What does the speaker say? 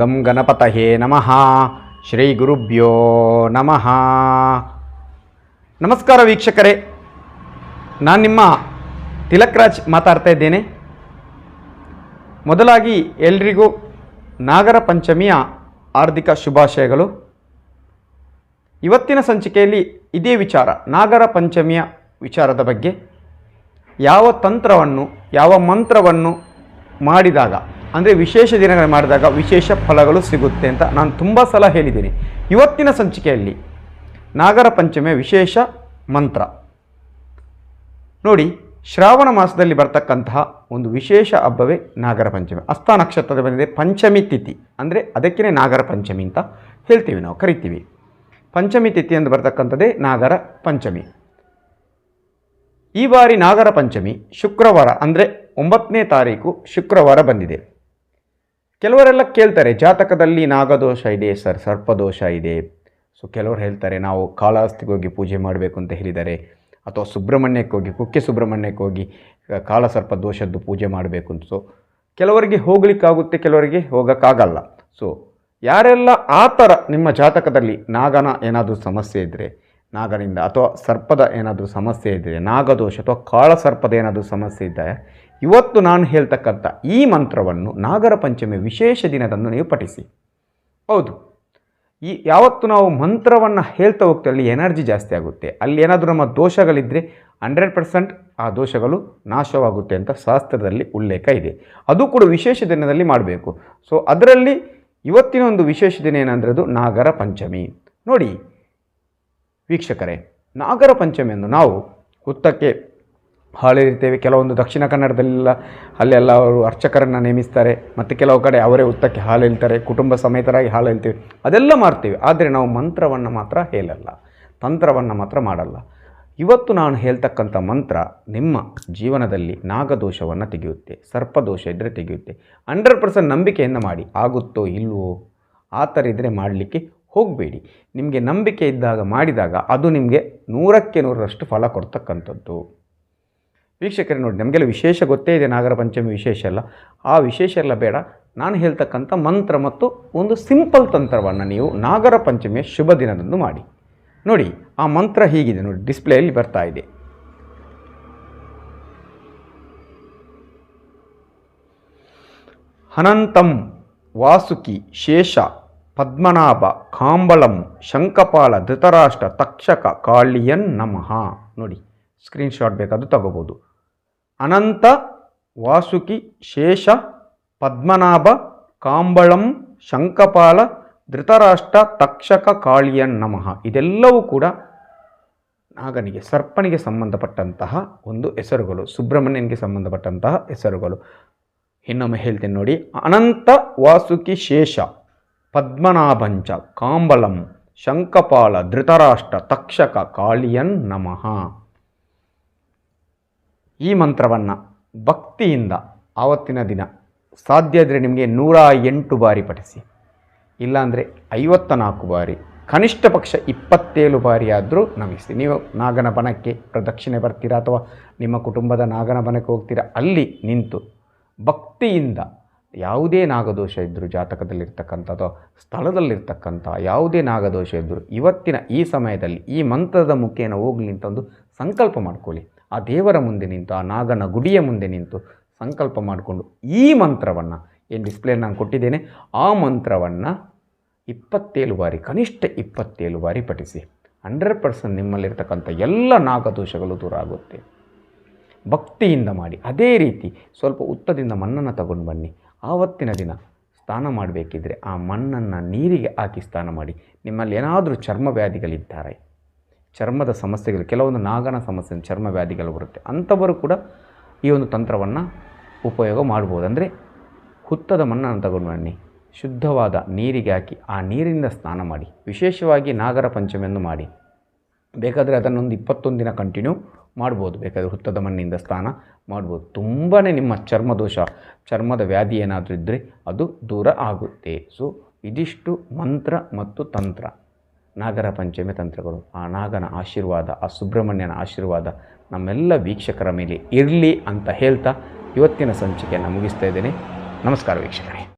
ಗಂ ಗಣಪತಯೇ ನಮಃ ಶ್ರೀ ಗುರುಭ್ಯೋ ನಮಃ ನಮಸ್ಕಾರ ವೀಕ್ಷಕರೇ. ನಾನು ನಿಮ್ಮ ತಿಲಕ್ರಾಜ್ ಮಾತಾಡ್ತಾ ಇದ್ದೇನೆ. ಮೊದಲಾಗಿ ಎಲ್ರಿಗೂ ನಾಗರ ಪಂಚಮಿಯ ಹಾರ್ದಿಕ ಶುಭಾಶಯಗಳು. ಇವತ್ತಿನ ಸಂಚಿಕೆಯಲ್ಲಿ ಇದೇ ವಿಚಾರ, ನಾಗರ ಪಂಚಮಿಯ ವಿಚಾರದ ಬಗ್ಗೆ. ಯಾವ ತಂತ್ರವನ್ನು, ಯಾವ ಮಂತ್ರವನ್ನು ಮಾಡಿದಾಗ ಅಂದರೆ ವಿಶೇಷ ದಿನಗಳನ್ನು ಮಾಡಿದಾಗ ವಿಶೇಷ ಫಲಗಳು ಸಿಗುತ್ತೆ ಅಂತ ನಾನು ತುಂಬ ಸಲ ಹೇಳಿದ್ದೀನಿ. ಇವತ್ತಿನ ಸಂಚಿಕೆಯಲ್ಲಿ ನಾಗರ ಪಂಚಮಿಯ ವಿಶೇಷ ಮಂತ್ರ. ನೋಡಿ, ಶ್ರಾವಣ ಮಾಸದಲ್ಲಿ ಬರ್ತಕ್ಕಂತಹ ಒಂದು ವಿಶೇಷ ಹಬ್ಬವೇ ನಾಗರ ಪಂಚಮಿ. ಹಸ್ತ ನಕ್ಷತ್ರದ ಬಂದಿದೆ ಪಂಚಮಿ ತಿಥಿ. ಅಂದರೆ ಅದಕ್ಕೇ ನಾಗರ ಪಂಚಮಿ ಅಂತ ಹೇಳ್ತೀವಿ ನಾವು, ಕರಿತೀವಿ. ಪಂಚಮಿ ತಿಥಿ ಎಂದು ಬರ್ತಕ್ಕಂಥದ್ದೇ ನಾಗರ ಪಂಚಮಿ. ಈ ಬಾರಿ ನಾಗರ ಪಂಚಮಿ ಶುಕ್ರವಾರ ಅಂದರೆ ಒಂಬತ್ತನೇ ತಾರೀಕು ಶುಕ್ರವಾರ ಬಂದಿದೆ. ಕೆಲವರೆಲ್ಲ ಕೇಳ್ತಾರೆ, ಜಾತಕದಲ್ಲಿ ನಾಗದೋಷ ಇದೆ, ಸರ್, ಸರ್ಪದೋಷ ಇದೆ. ಸೊ ಕೆಲವರು ಹೇಳ್ತಾರೆ, ನಾವು ಕಾಳಹಸ್ತಿಗೆ ಹೋಗಿ ಪೂಜೆ ಮಾಡಬೇಕು ಅಂತ ಹೇಳಿದ್ದಾರೆ. ಅಥವಾ ಸುಬ್ರಹ್ಮಣ್ಯಕ್ಕೆ ಹೋಗಿ, ಕುಕ್ಕೆ ಸುಬ್ರಹ್ಮಣ್ಯಕ್ಕೆ ಹೋಗಿ ಕಾಳಸರ್ಪ ದೋಷದ್ದು ಪೂಜೆ ಮಾಡಬೇಕು ಅಂತ. ಸೊ ಕೆಲವರಿಗೆ ಹೋಗಲಿಕ್ಕಾಗುತ್ತೆ, ಕೆಲವರಿಗೆ ಹೋಗೋಕ್ಕಾಗಲ್ಲ. ಸೊ ಯಾರೆಲ್ಲ ಆ ಥರ ನಿಮ್ಮ ಜಾತಕದಲ್ಲಿ ನಾಗನ ಏನಾದರೂ ಸಮಸ್ಯೆ ಇದ್ದರೆ ನಾಗನಿಂದ ಅಥವಾ ಸರ್ಪದ ಏನಾದರೂ ಸಮಸ್ಯೆ ಇದ್ದರೆ ನಾಗದೋಷ ಅಥವಾ ಕಾಳ ಸರ್ಪದ ಏನಾದರೂ ಸಮಸ್ಯೆ ಇದ್ದರೆ ಇವತ್ತು ನಾನು ಹೇಳ್ತಕ್ಕಂಥ ಈ ಮಂತ್ರವನ್ನು ನಾಗರ ಪಂಚಮಿ ವಿಶೇಷ ದಿನದಂದು ನೀವು ಪಠಿಸಿ. ಹೌದು. ಈ ಯಾವತ್ತು ನಾವು ಮಂತ್ರವನ್ನು ಹೇಳ್ತಾ ಹೋಗ್ತೀವಿ, ಅಲ್ಲಿ ಎನರ್ಜಿ ಜಾಸ್ತಿ ಆಗುತ್ತೆ. ಅಲ್ಲಿ ಏನಾದರೂ ನಮ್ಮ ದೋಷಗಳಿದ್ದರೆ ಹಂಡ್ರೆಡ್ ಪರ್ಸೆಂಟ್ ಆ ದೋಷಗಳು ನಾಶವಾಗುತ್ತೆ ಅಂತ ಶಾಸ್ತ್ರದಲ್ಲಿ ಉಲ್ಲೇಖ ಇದೆ. ಅದು ಕೂಡ ವಿಶೇಷ ದಿನದಲ್ಲಿ ಮಾಡಬೇಕು. ಸೊ ಅದರಲ್ಲಿ ಇವತ್ತಿನ ಒಂದು ವಿಶೇಷ ದಿನ ಏನಂದ್ರೆ ಅದು ನಾಗರ ಪಂಚಮಿ. ನೋಡಿ ವೀಕ್ಷಕರೇ, ನಾಗರ ಪಂಚಮಿಯನ್ನು ನಾವು ಹುತ್ತಕ್ಕೆ ಹಾಳಿರ್ತೇವೆ ಕೆಲವೊಂದು ದಕ್ಷಿಣ ಕನ್ನಡದಲ್ಲೆಲ್ಲ ಅಲ್ಲೆಲ್ಲ ಅವರು ಅರ್ಚಕರನ್ನು ನೇಮಿಸ್ತಾರೆ, ಮತ್ತು ಕೆಲವು ಕಡೆ ಅವರೇ ಹುತ್ತಕ್ಕೆ ಹಾಲು ಹೇಳ್ತಾರೆ ಕುಟುಂಬ ಸಮೇತರಾಗಿ ಹಾಲು ಹೇಳ್ತೀವಿ ಅದೆಲ್ಲ ಮಾಡ್ತೀವಿ, ಆದರೆ ನಾವು ಮಂತ್ರವನ್ನು ಮಾತ್ರ ಹೇಳಲ್ಲ, ತಂತ್ರವನ್ನು ಮಾತ್ರ ಮಾಡಲ್ಲ. ಇವತ್ತು ನಾನು ಹೇಳ್ತಕ್ಕಂಥ ಮಂತ್ರ ನಿಮ್ಮ ಜೀವನದಲ್ಲಿ ನಾಗದೋಷವನ್ನು ತೆಗೆಯುತ್ತೆ, ಸರ್ಪದೋಷ ಇದ್ದರೆ ತೆಗೆಯುತ್ತೆ. ಹಂಡ್ರೆಡ್ ಪರ್ಸೆಂಟ್ ನಂಬಿಕೆಯನ್ನು ಮಾಡಿ, ಆಗುತ್ತೋ ಇಲ್ವೋ ಆ ಥರ ಇದ್ದರೆ ಮಾಡಲಿಕ್ಕೆ ಹೋಗಬೇಡಿ. ನಿಮಗೆ ನಂಬಿಕೆ ಇದ್ದಾಗ ಮಾಡಿದಾಗ ಅದು ನಿಮಗೆ ನೂರಕ್ಕೆ ನೂರರಷ್ಟು ಫಲ ಕೊಡ್ತಕ್ಕಂಥದ್ದು. ವೀಕ್ಷಕರೇ ನೋಡಿ, ನಮಗೆಲ್ಲ ವಿಶೇಷ ಗೊತ್ತೇ ಇದೆ ನಾಗರ ಪಂಚಮಿ ವಿಶೇಷ ಎಲ್ಲ. ಆ ವಿಶೇಷ ಎಲ್ಲ ಬೇಡ. ನಾನು ಹೇಳ್ತಕ್ಕಂಥ ಮಂತ್ರ ಮತ್ತು ಒಂದು ಸಿಂಪಲ್ ತಂತ್ರವನ್ನು ನೀವು ನಾಗರ ಪಂಚಮಿಯ ಶುಭ ದಿನದಂದು ಮಾಡಿ. ನೋಡಿ, ಆ ಮಂತ್ರ ಹೀಗಿದೆ ನೋಡಿ, ಡಿಸ್ಪ್ಲೇಯಲ್ಲಿ ಬರ್ತಾ ಇದೆ. ಅನಂತಂ ವಾಸುಕಿ ಶೇಷ ಪದ್ಮನಾಭ, ಕಾಂಬಳಂ ಶಂಕಪಾಲ ಧೃತರಾಷ್ಟ್ರ, ತಕ್ಷಕ, ಕಾಳಿಯನ್ ನಮಃ. ನೋಡಿ ಸ್ಕ್ರೀನ್ಶಾಟ್ ಬೇಕಾದರೂ ತಗೋಬೋದು. ಅನಂತ, ವಾಸುಕಿ, ಶೇಷ, ಪದ್ಮನಾಭ, ಕಾಂಬಳಂ ಶಂಕಪಾಲ ಧೃತರಾಷ್ಟ್ರ, ತಕ್ಷಕ, ಕಾಳಿಯನ್ ನಮಃ. ಇದೆಲ್ಲವೂ ಕೂಡ ನಾಗನಿಗೆ, ಸರ್ಪನಿಗೆ ಸಂಬಂಧಪಟ್ಟಂತಹ ಒಂದು ಹೆಸರುಗಳು, ಸುಬ್ರಹ್ಮಣ್ಯನಿಗೆ ಸಂಬಂಧಪಟ್ಟಂತಹ ಹೆಸರುಗಳು. ಇನ್ನೊಮ್ಮೆ ಹೇಳ್ತೇನೆ ನೋಡಿ, ಅನಂತ, ವಾಸುಕಿ, ಶೇಷ. ಪದ್ಮನಾಭಂಚ ಕಾಂಬಲಂ ಶಂಕಪಾಲ, ಧೃತರಾಷ್ಟ್ರ, ತಕ್ಷಕ, ಕಾಳಿಯನ್ ನಮಃ. ಈ ಮಂತ್ರವನ್ನು ಭಕ್ತಿಯಿಂದ ಆವತ್ತಿನ ದಿನ ಸಾಧ್ಯ ಇದ್ದರೆ ನಿಮಗೆ ನೂರ ಎಂಟು ಬಾರಿ ಪಠಿಸಿ. ಇಲ್ಲಾಂದರೆ ಐವತ್ತ ನಾಲ್ಕು ಬಾರಿ, ಕನಿಷ್ಠ ಪಕ್ಷ ಇಪ್ಪತ್ತೇಳು ಬಾರಿ ಆದರೂ ನಮಿಸಿ. ನೀವು ನಾಗನ ಬನಕ್ಕೆ ಪ್ರದಕ್ಷಿಣೆ ಬರ್ತೀರಾ ಅಥವಾ ನಿಮ್ಮ ಕುಟುಂಬದ ನಾಗನ ಬನಕ್ಕೆ ಹೋಗ್ತೀರಾ, ಅಲ್ಲಿ ನಿಂತು ಭಕ್ತಿಯಿಂದ ಯಾವುದೇ ನಾಗದೋಷ ಇದ್ದರೂ ಜಾತಕದಲ್ಲಿರ್ತಕ್ಕಂಥದ್ದು, ಸ್ಥಳದಲ್ಲಿರ್ತಕ್ಕಂಥ ಯಾವುದೇ ನಾಗದೋಷ ಇದ್ದರೂ ಇವತ್ತಿನ ಈ ಸಮಯದಲ್ಲಿ ಈ ಮಂತ್ರದ ಮುಖೇನ ಹೋಗಲಿ ಅಂತ ಒಂದು ಸಂಕಲ್ಪ ಮಾಡ್ಕೊಳ್ಳಿ. ಆ ದೇವರ ಮುಂದೆ ನಿಂತು, ಆ ನಾಗನ ಗುಡಿಯ ಮುಂದೆ ನಿಂತು ಸಂಕಲ್ಪ ಮಾಡಿಕೊಂಡು ಈ ಮಂತ್ರವನ್ನು, ಏನು ಡಿಸ್ಪ್ಲೇ ನಾನು ಕೊಟ್ಟಿದ್ದೇನೆ, ಆ ಮಂತ್ರವನ್ನು ಇಪ್ಪತ್ತೇಳು ಬಾರಿ, ಕನಿಷ್ಠ ಇಪ್ಪತ್ತೇಳು ಬಾರಿ ಪಠಿಸಿ. ಹಂಡ್ರೆಡ್ ಪರ್ಸೆಂಟ್ ನಿಮ್ಮಲ್ಲಿರ್ತಕ್ಕಂಥ ಎಲ್ಲ ನಾಗದೋಷಗಳು ದೂರ ಆಗುತ್ತೆ. ಭಕ್ತಿಯಿಂದ ಮಾಡಿ, ಅದೇ ರೀತಿ ಸ್ವಲ್ಪ ಉತ್ತದಿಂದ ಮಣ್ಣನ್ನು ತಗೊಂಡು ಬನ್ನಿ. ಆವತ್ತಿನ ದಿನ ಸ್ನಾನ ಮಾಡಬೇಕಿದ್ರೆ ಆ ಮಣ್ಣನ್ನು ನೀರಿಗೆ ಹಾಕಿ ಸ್ನಾನ ಮಾಡಿ. ನಿಮ್ಮಲ್ಲಿ ಏನಾದರೂ ಚರ್ಮ ವ್ಯಾಧಿಗಳಿದ್ದಾರೆ, ಚರ್ಮದ ಸಮಸ್ಯೆಗಳು, ಕೆಲವೊಂದು ನಾಗನ ಸಮಸ್ಯೆ, ಚರ್ಮ ವ್ಯಾಧಿಗಳು ಬರುತ್ತೆ, ಅಂಥವರು ಕೂಡ ಈ ಒಂದು ತಂತ್ರವನ್ನು ಉಪಯೋಗ ಮಾಡ್ಬೋದು. ಅಂದರೆ ಹುತ್ತದ ಮಣ್ಣನ್ನು ತಗೊಂಡು ಬನ್ನಿ, ಶುದ್ಧವಾದ ನೀರಿಗೆ ಹಾಕಿ ಆ ನೀರಿನಿಂದ ಸ್ನಾನ ಮಾಡಿ, ವಿಶೇಷವಾಗಿ ನಾಗರ ಪಂಚಮಿಯನ್ನು ಮಾಡಿ. ಬೇಕಾದರೆ ಅದನ್ನೊಂದು ಇಪ್ಪತ್ತೊಂದು ದಿನ ಕಂಟಿನ್ಯೂ ಮಾಡ್ಬೋದು, ಬೇಕಾದರೆ ಹುತ್ತದ ಮಣ್ಣಿಂದ ಸ್ನಾನ ಮಾಡ್ಬೋದು. ತುಂಬಾ ನಿಮ್ಮ ಚರ್ಮದೋಷ, ಚರ್ಮದ ವ್ಯಾಧಿ ಏನಾದರೂ ಇದ್ದರೆ ಅದು ದೂರ ಆಗುತ್ತೆ. ಸೊ ಇದಿಷ್ಟು ಮಂತ್ರ ಮತ್ತು ತಂತ್ರ. ನಾಗರ ಪಂಚಮಿ ತಂತ್ರಗಳು, ಆ ನಾಗನ ಆಶೀರ್ವಾದ, ಆ ಸುಬ್ರಹ್ಮಣ್ಯನ ಆಶೀರ್ವಾದ ನಮ್ಮೆಲ್ಲ ವೀಕ್ಷಕರ ಮೇಲೆ ಇರಲಿ ಅಂತ ಹೇಳ್ತಾ ಇವತ್ತಿನ ಸಂಚಿಕೆಯನ್ನು ಮುಗಿಸ್ತಾ ಇದ್ದೇನೆ. ನಮಸ್ಕಾರ ವೀಕ್ಷಕರೇ.